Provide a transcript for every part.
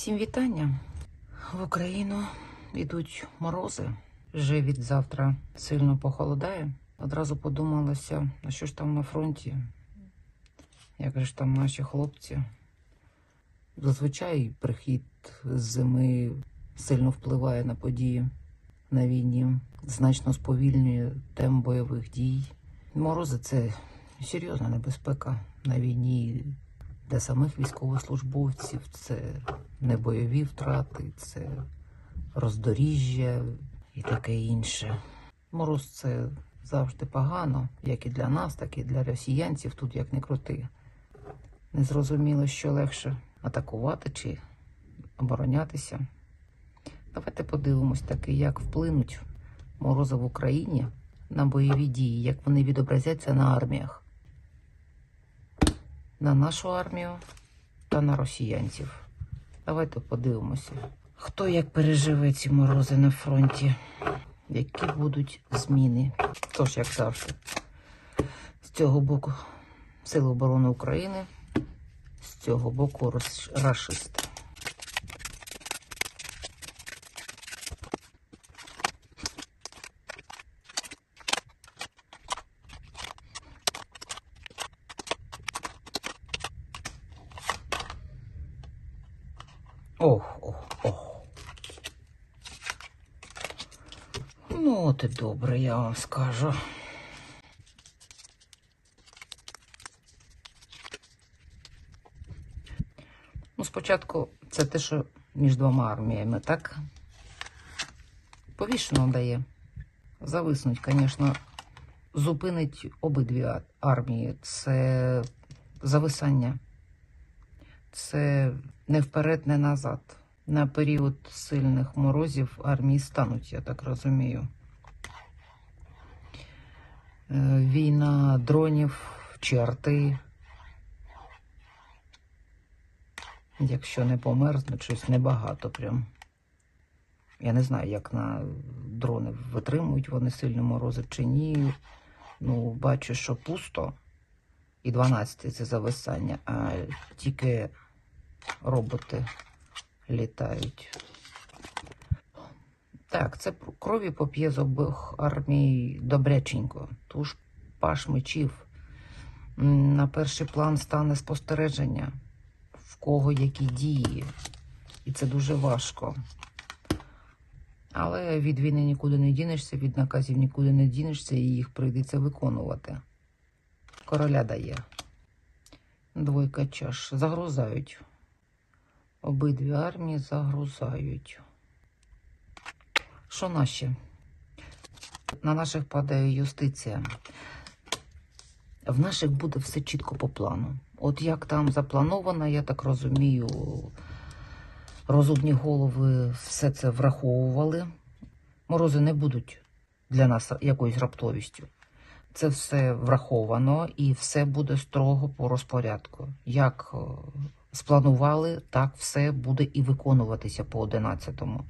Всім вітання. В Україну йдуть морози. Вже від завтра сильно похолодає. Одразу подумалося, а що ж там на фронті? Як же ж там наші хлопці? Зазвичай прихід зими сильно впливає на події на війні, значно сповільнює темп бойових дій. Морози це серйозна небезпека на війні для самих військовослужбовців, це не бойові втрати, це роздоріжжя і таке інше. Мороз це завжди погано, як і для нас, так і для росіянців, тут як не крути. Незрозуміло, що легше атакувати чи оборонятися. Давайте подивимось таки, як вплинуть морози в Україні на бойові дії, як вони відобразяться на арміях, на нашу армію та на росіянців. Давайте подивимося, хто як переживе ці морози на фронті, які будуть зміни. Тож, як завжди, з цього боку Сили оборони України, з цього боку рашисти. Ох, ох, ох. Ну, от і добре, я вам скажу. Ну, спочатку це те, що між двома арміями, так? Повішено дає. Зависнуть, звісно, зупинить обидві армії. Це зависання. Це не вперед, не назад. На період сильних морозів армії стануть, я так розумію. Е, Війна дронів чи арти. Якщо не померзнуть, щось небагато прям. Я не знаю, як на дрони витримують вони сильні морози чи ні. Ну, бачу, що пусто. І 12 це зависання, а тільки роботи літають. Так, це крові поп'є з обох армій добряченько. Тож паш мечів. На перший план стане спостереження, в кого які дії. І це дуже важко. Але від війни нікуди не дінешся, від наказів нікуди не дінешся, і їх прийдеться виконувати. Короля дає. Двойка чаш. Загрузають. Обидві армії загрузають. Що наші? На наших падає юстиція. В наших буде все чітко по плану. От як там заплановано, я так розумію, розумні голови все це враховували. Морози не будуть для нас якоюсь раптовістю. Це все враховано і все буде строго по розпорядку. Як е, спланували, так все буде і виконуватися по 11-му.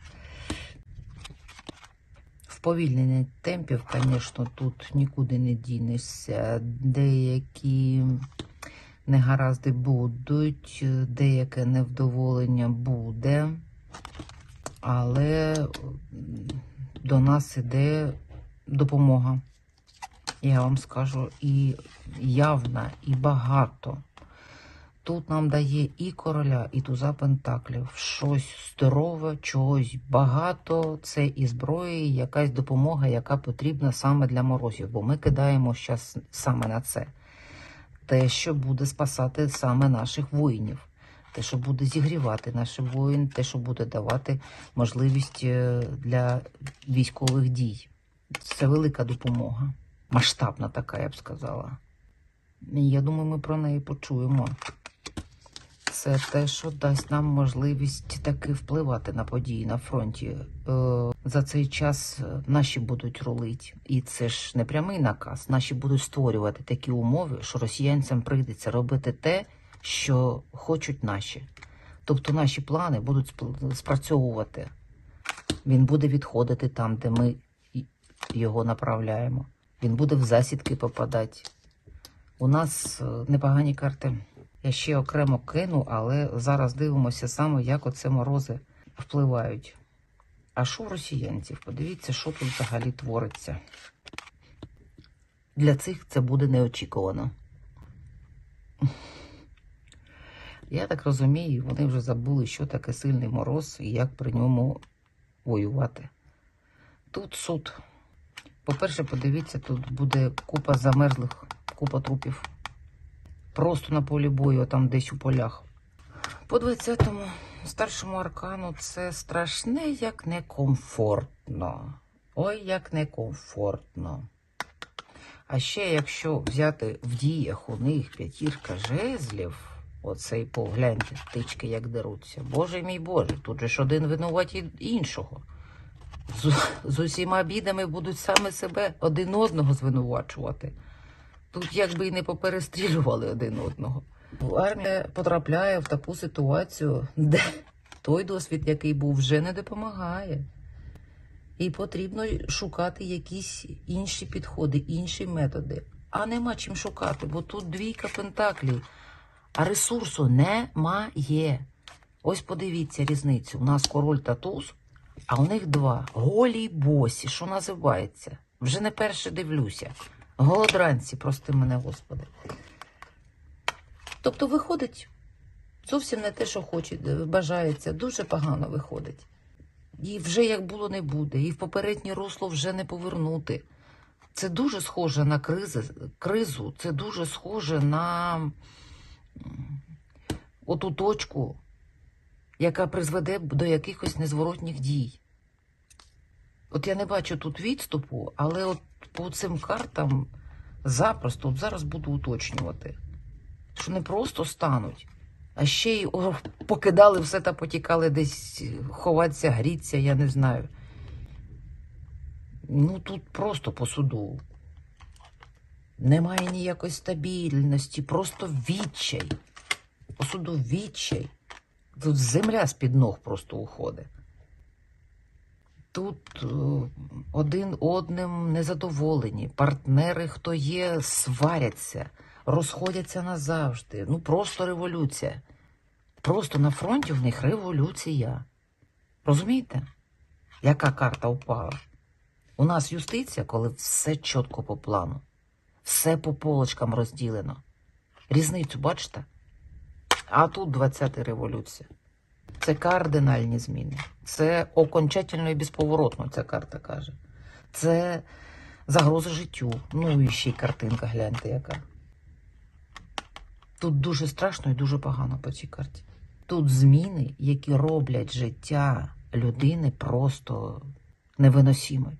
Вповільнення темпів, звісно, тут нікуди не дінешся. Деякі негаразди будуть, деяке невдоволення буде, але до нас іде допомога. Я вам скажу, і явна, і багато. Тут нам дає і короля, і туза пентаклів. Щось здорове, чогось багато. Це і зброя, і якась допомога, яка потрібна саме для морозів. Бо ми кидаємо зараз саме на це. Те, що буде спасати саме наших воїнів. Те, що буде зігрівати наших воїн, те, що буде давати можливість е, для військових дій. Це велика допомога. Масштабна така, я б сказала. Я думаю, ми про неї почуємо. Це те, що дасть нам можливість таки впливати на події на фронті. Е, за цей час е, наші будуть рулити. І це ж не прямий наказ. Наші будуть створювати такі умови, що росіянцям прийдеться робити те, що хочуть наші. Тобто наші плани будуть спрацьовувати. Він буде відходити там, де ми його направляємо. Він буде в засідки попадати. У нас е, непогані карти. Я ще окремо кину, але зараз дивимося саме, як оце морози впливають. А що в росіянців? Подивіться, що тут взагалі твориться. Для цих це буде неочікувано. Я так розумію, вони вже забули, що таке сильний мороз і як при ньому воювати. Тут суд. По-перше, подивіться, тут буде купа замерзлих, купа трупів. Просто на полі бою, там десь у полях. По 20-му старшому аркану це страшне, як некомфортно. Ой, як некомфортно. А ще якщо взяти в діях у них п'ятірка жезлів, оцей погляньте, птички як деруться. Боже мій Боже, тут же ж один винуваті іншого. З, з усіма бідами будуть саме себе один одного звинувачувати. Тут якби і не поперестрілювали один одного. Армія потрапляє в таку ситуацію, де той досвід, який був, вже не допомагає. І потрібно шукати якісь інші підходи, інші методи. А нема чим шукати, бо тут двійка пентаклів, а ресурсу немає. Ось подивіться різницю. У нас король та туз, а у них два. Голі й босі, що називається. Вже не перше дивлюся. Голодранці, прости мене, Господи. Тобто виходить зовсім не те, що хоче, бажається, дуже погано виходить. І вже як було, не буде, і в попереднє русло вже не повернути. Це дуже схоже на кризи, кризу, це дуже схоже на оту точку, яка призведе до якихось незворотніх дій. От я не бачу тут відступу, але от по цим картам запросто от зараз буду уточнювати, що не просто стануть, а ще й покидали все та потікали десь ховатися, гріться, я не знаю. Ну тут просто по суду. Немає ніякої стабільності, просто відчай. По суду відчай. Тут земля з-під ног просто уходить. Тут е, один одним незадоволені, партнери, хто є, сваряться, розходяться назавжди. Ну просто революція. Просто на фронті в них революція. Розумієте? Яка карта впала? У нас юстиція, коли все чітко по плану, все по полочкам розділено. Різницю бачите? А тут 20-та революція. Це кардинальні зміни. Це окончательно і безповоротно, ця карта каже. Це загроза життю. Ну і ще й картинка, гляньте, яка. Тут дуже страшно і дуже погано по цій карті. Тут зміни, які роблять життя людини просто невиносимим.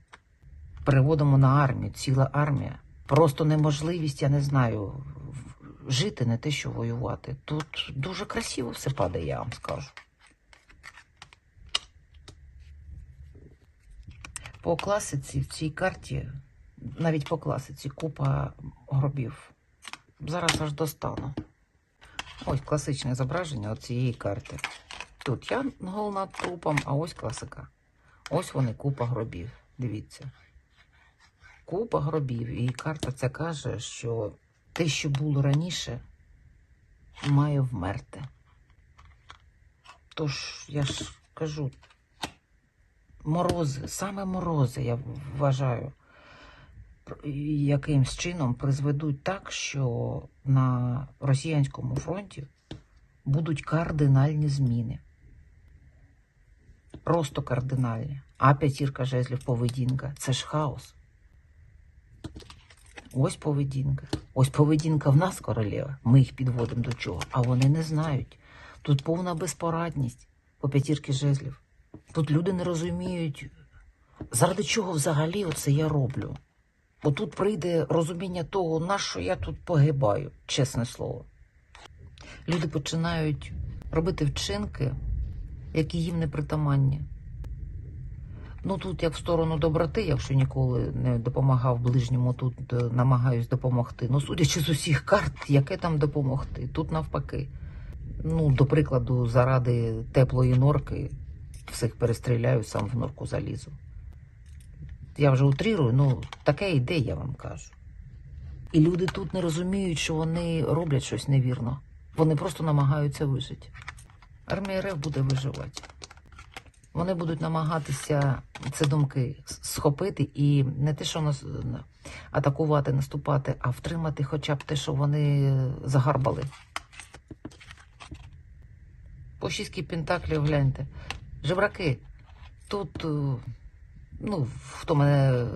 Переводимо на армію, ціла армія. Просто неможливість, я не знаю, жити не те, що воювати. Тут дуже красиво все падає, я вам скажу. По класиці в цій карті, навіть по класиці, купа гробів. Зараз аж достану. Ось класичне зображення цієї карти. Тут я гол над а ось класика. Ось вони, купа гробів. Дивіться. Купа гробів. І карта ця каже, що те, що було раніше, має вмерти. Тож, я ж кажу, морози, саме морози, я вважаю, якимсь чином призведуть так, що на росіянському фронті будуть кардинальні зміни. Просто кардинальні. А п'ятірка жезлів поведінка це ж хаос. Ось поведінка. Ось поведінка в нас, королева. Ми їх підводимо до чого, а вони не знають. Тут повна безпорадність по п'ятірки жезлів. Тут люди не розуміють, заради чого взагалі оце я роблю. Бо тут прийде розуміння того, на що я тут погибаю, чесне слово. Люди починають робити вчинки, які їм не притаманні. Ну тут як в сторону доброти, якщо ніколи не допомагав ближньому, тут е, намагаюсь допомогти. Ну, судячи з усіх карт, яке там допомогти? Тут навпаки. Ну, до прикладу, заради теплої норки всіх перестріляю, сам в норку залізу. Я вже утрирую, ну таке йде, я вам кажу. І люди тут не розуміють, що вони роблять щось невірно. Вони просто намагаються вижити. Армія РФ буде виживати. Вони будуть намагатися ці думки схопити і не те, що нас атакувати, наступати, а втримати хоча б те, що вони загарбали. По шістки пентаклів гляньте. Жебраки. Тут, е, ну, хто мене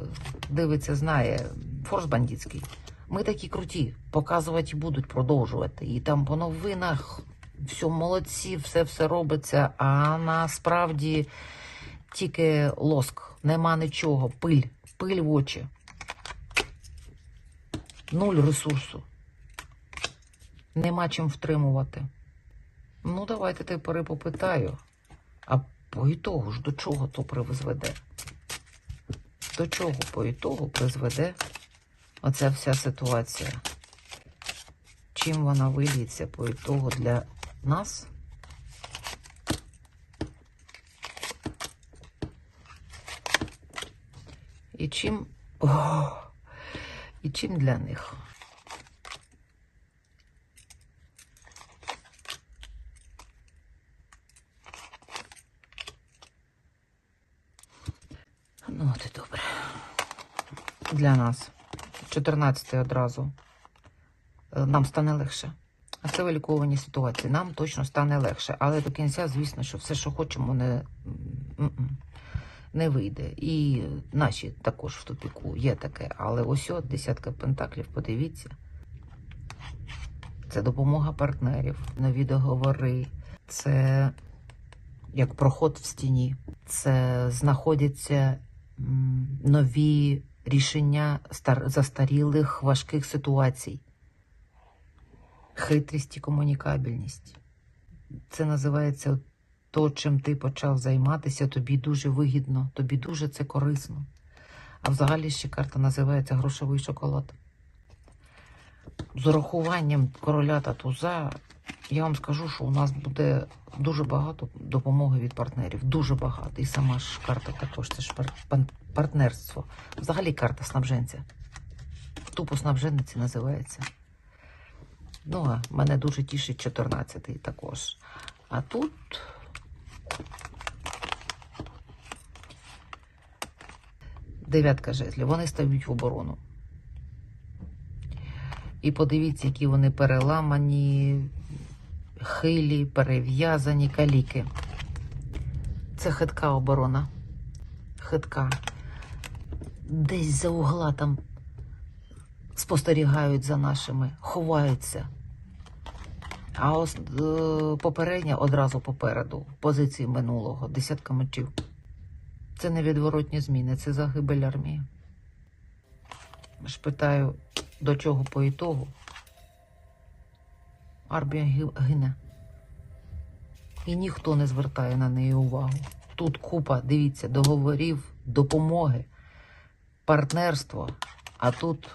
дивиться, знає, форс бандитський. Ми такі круті, показувати будуть, продовжувати. І там по новинах все молодці, все все робиться, а насправді тільки лоск, нема нічого, пиль, пиль в очі. Нуль ресурсу. Нема чим втримувати. Ну, давайте тепер попитаю. А по ітогу ж до чого то призведе? До чого по ітогу призведе оця вся ситуація? Чим вона виліється по ітогу для нас? І чим. О, і чим для них? Ну, от і добре. Для нас. 14 одразу. Е, Нам стане легше. А це виліковані ситуації. Нам точно стане легше. Але до кінця, звісно, що все, що хочемо, не, не вийде. І наші також в тупіку є таке. Але ось от десятка пентаклів, подивіться. Це допомога партнерів, нові договори, це як проход в стіні, це знаходяться нові рішення застарілих важких ситуацій, хитрість і комунікабельність. Це називається то, чим ти почав займатися, тобі дуже вигідно, тобі дуже це корисно. А взагалі ще карта називається грошовий шоколад. З урахуванням короля та туза, я вам скажу, що у нас буде дуже багато допомоги від партнерів. Дуже багато. І сама ж карта також це ж партнерство. Взагалі карта снабженця. Тупо снабженниці називається. Ну, а мене дуже тішить 14-й також. А тут. Дев'ятка жезлів. Вони стають в оборону. І подивіться, які вони переламані, хилі, перев'язані каліки. Це хитка оборона. Хитка. Десь за угла там спостерігають за нашими, ховаються. А е, попередня одразу попереду, в позиції минулого, десятка мечів. Це невідворотні зміни, це загибель армії. Ж питаю, до чого по ітогу? Армія гине. І ніхто не звертає на неї увагу. Тут купа, дивіться, договорів, допомоги, партнерство, а тут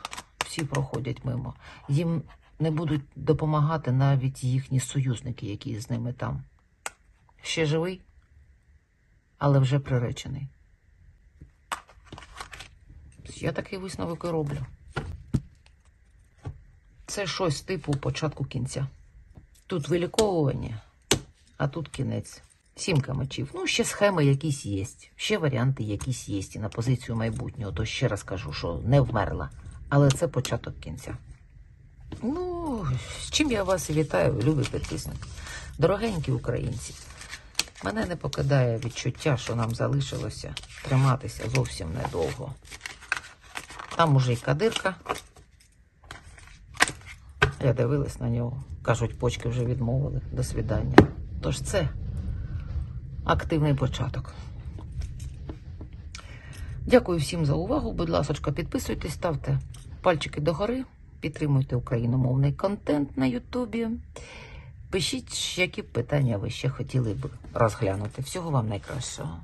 всі проходять мимо. Їм не будуть допомагати навіть їхні союзники, які з ними там. Ще живий, але вже приречений. Я такий висновок і роблю. Це щось типу початку кінця. Тут виліковування, а тут кінець. Сімка мечів. Ну, ще схеми якісь є. Ще варіанти якісь є. І на позицію майбутнього. То ще раз кажу, що не вмерла. Але це початок кінця. Ну, з чим я вас і вітаю, любі підписники. Дорогенькі українці. Мене не покидає відчуття, що нам залишилося триматися зовсім недовго. Там уже й кадирка. Я дивилась на нього. Кажуть, почки вже відмовили. До свідання. Тож це активний початок. Дякую всім за увагу. Будь ласка, підписуйтесь, ставте пальчики догори, підтримуйте україномовний контент на Ютубі. Пишіть, які питання ви ще хотіли б розглянути. Всього вам найкращого.